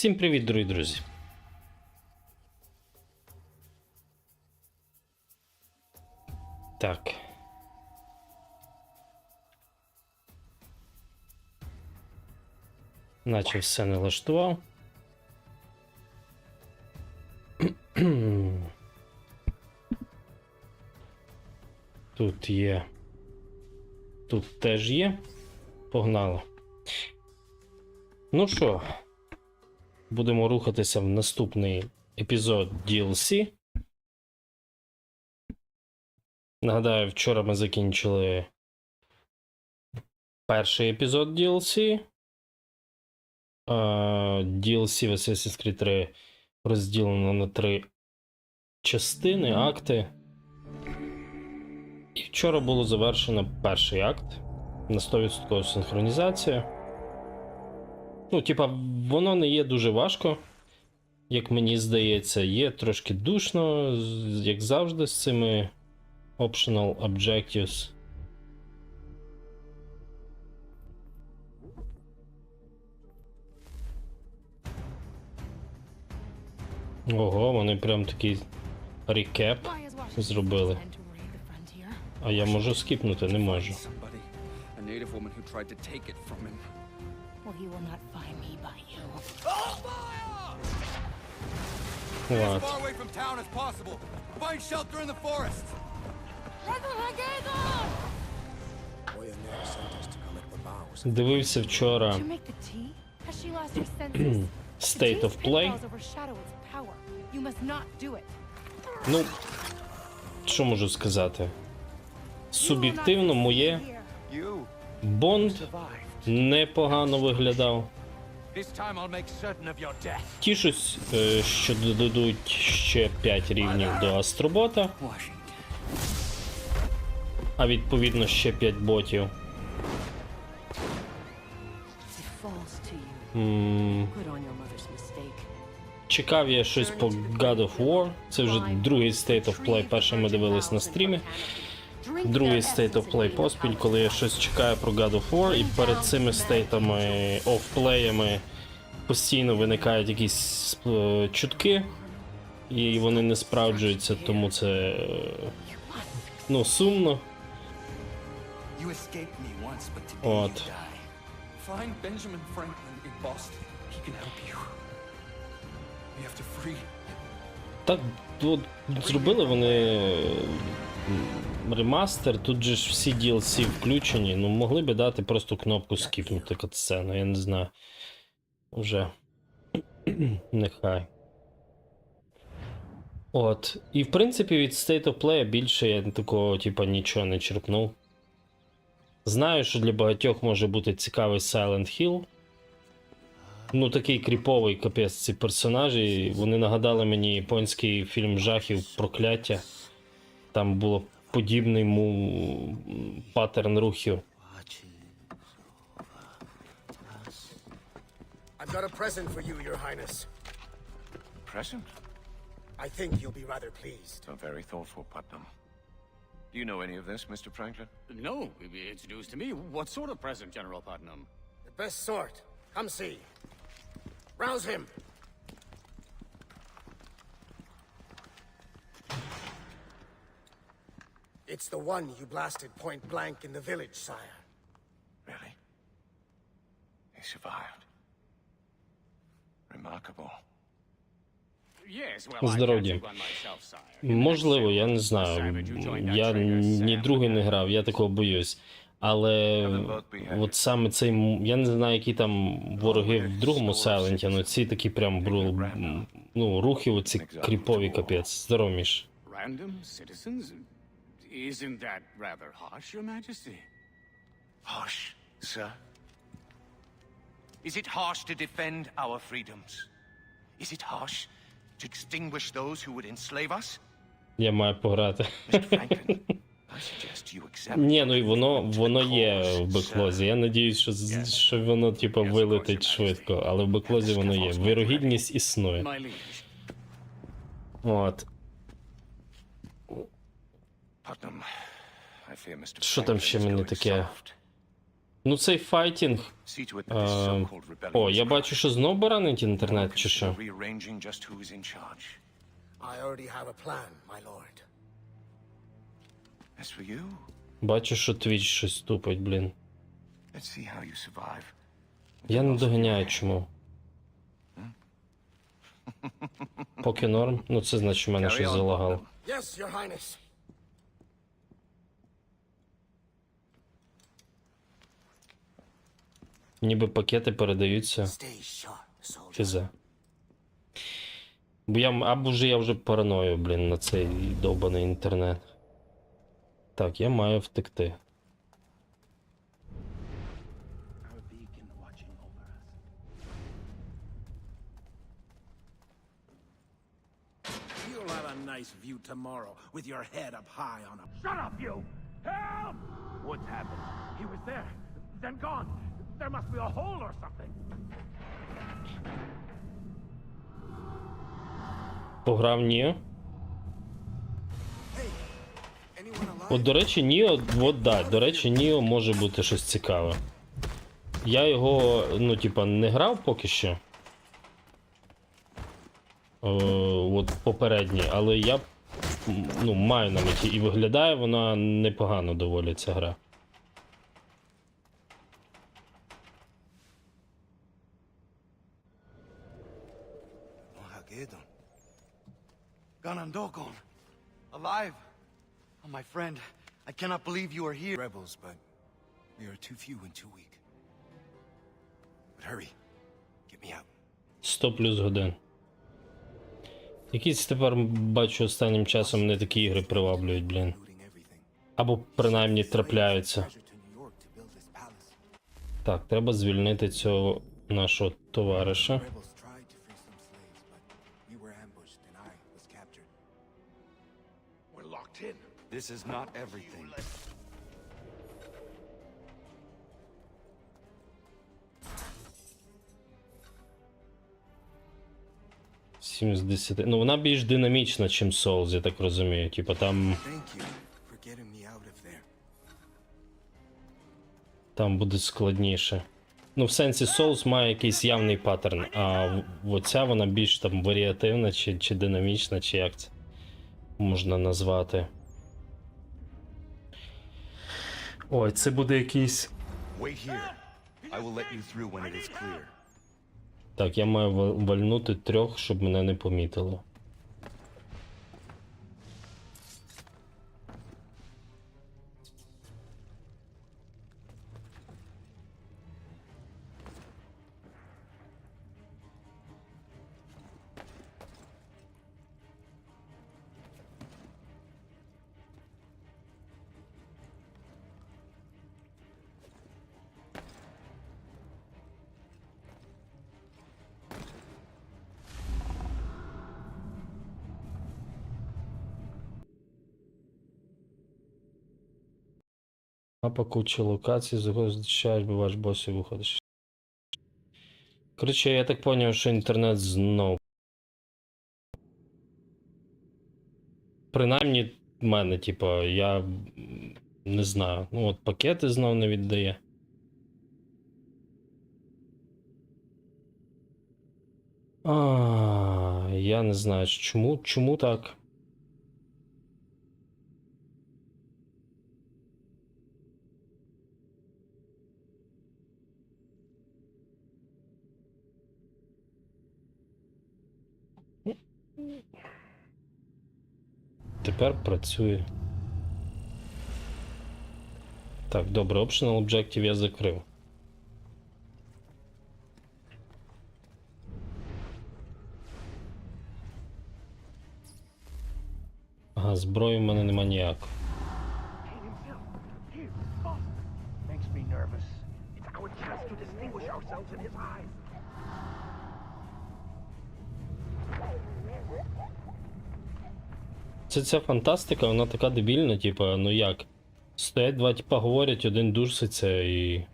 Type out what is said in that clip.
Всім привіт, дорогі друзі. Так. Наче все налаштував. Тут є. Тут теж є. Погнали. Ну що, будемо рухатися в наступний епізод DLC. Нагадаю, вчора ми закінчили перший епізод DLC. Е, DLC в Assassin's Creed 3 розділено на три частини, акти. І вчора було завершено перший акт на 100% синхронізація. Ну, типа, воно не є дуже важко, як мені здається, є трошки душно, як завжди, з цими optional objectives. Ого, вони прям такий рекеп. Зробили. А я можу скіпнути, не можу. От. As far away from town as possible. Find shelter in the forest. Дивився вчора? State of Play. Pitfalls overshadow its power. You must not do it. Ну, що можу сказати? Суб'єктивно, моє Бонд непогано виглядав. Тішусь, е, що додадуть ще 5 рівнів до Астробота, а відповідно ще 5 ботів. Чекав я щось по God of War. Це вже другий State of Play. Перший ми дивились на стрімі. Другий State of Play поспіль, коли я щось чекаю про God of War, і перед цими стейтами Play'ями постійно виникають якісь е, чутки, і вони не справджуються, тому це е, ну, сумно. От. Find Benjamin Franklin in Boston. He can help. Так, от, зробили вони ремастер, тут же ж всі DLC включені. Ну, могли би дати просто кнопку скіпнути катсцену, я не знаю. Вже. Нехай. От. І в принципі від State of Play більше я такого, типа, нічого не черпнув. Знаю, що для багатьох може бути цікавий Silent Hill. Ну, такий кріповий капець ці персонажі. Вони нагадали мені японський фільм жахів Прокляття. Там було подібний му паттерн рухів. I've got a present for you, Your Highness. Present? I think you'll be rather pleased. So very thoughtful, Putnam. Do you know any of this, Mr. Franklin? No, it's news to me. What sort of present, General Putnam? The best sort. Come see. Rouse him. It's the one you blasted point blank in the village, sire. Really? He survived. Remarkable. Здоров'я. Можливо, я не знаю. Я ні другий не грав, я такого боюсь. Але от саме цей. Я не знаю, які там вороги в другому Сайленті, але ці такі прям бру, ну, рухи, оці кріпові капець. Здорово, Міш. Random citizens? Isn't that rather harsh, Your Majesty? Harsh, sir? Is it harsh to defend our freedoms? Is it harsh to extinguish those who would enslave us? Я маю пограти. Mr. Franklin, I suggest. Ні, ну і воно, воно є в беклозі. Я надіюсь, що, що воно, типу, вилетить швидко, але в беклозі воно є. Вирогідність існує. От. Що там ще мені таке? Ну цей файтінг. Е, О, я бачу, що знов баранить інтернет, чи що? I already have a plan, my lord. Бачу, що твіч щось тупить, блін. Я не доганяю чому. Поки норм. Ну це значить, в мене щось залагало. Yes, your highness. Ніби пакети передаються. Stay sharp, soldier. Фіз. Бо я м- або вже я вже параною, блін, на цей довбаний інтернет. Так, я маю втекти. Nice view tomorrow with your head up high on a. Shut up, you! Help! What's happened? He was there, then gone. There must be a hole or something. Пограв Ніо. От, до речі, Ніо, от да, до речі, Ніо може бути щось цікаве. Я його, ну, типа, не грав поки що. Е, от попередній, але я ну, маю на меті. І виглядає вона непогано доволі ця гра. Alive. Oh, my friend. I cannot believe you are here. rebels, but we are too few and too weak. But hurry, get me out. 100 плюс годин. Якісь тепер бачу останнім часом не такі ігри приваблюють, блін. Або принаймні трапляються. Так, треба звільнити цього нашого товариша. This is not everything. Сім з 10. Ну, вона більш динамічна, ніж Souls, я так розумію. Типа там, там буде складніше. Ну, в сенсі Souls має якийсь явний паттерн, а оця вона більш там варіативна чи, чи динамічна, чи як це можна назвати. Ой, це буде якийсь. Так, я маю вальнути трьох, щоб мене не помітили. Мапа куча локацій, заходиш, зустрічаєш, буваєш босів, виходиш. Коротше, я так зрозумів, що інтернет знов. Принаймні, в мене, типа, я не знаю. Ну, от пакети знов не віддає. А, я не знаю, чому, чому так. Тепер працює. Так, добре, Optional Objective я закрив. Ага, зброї в мене нема to distinguish ourselves in his eyes. Це ця фантастика, вона така дебільна, типу, ну як? Стоять два типа говорять, один душиться і.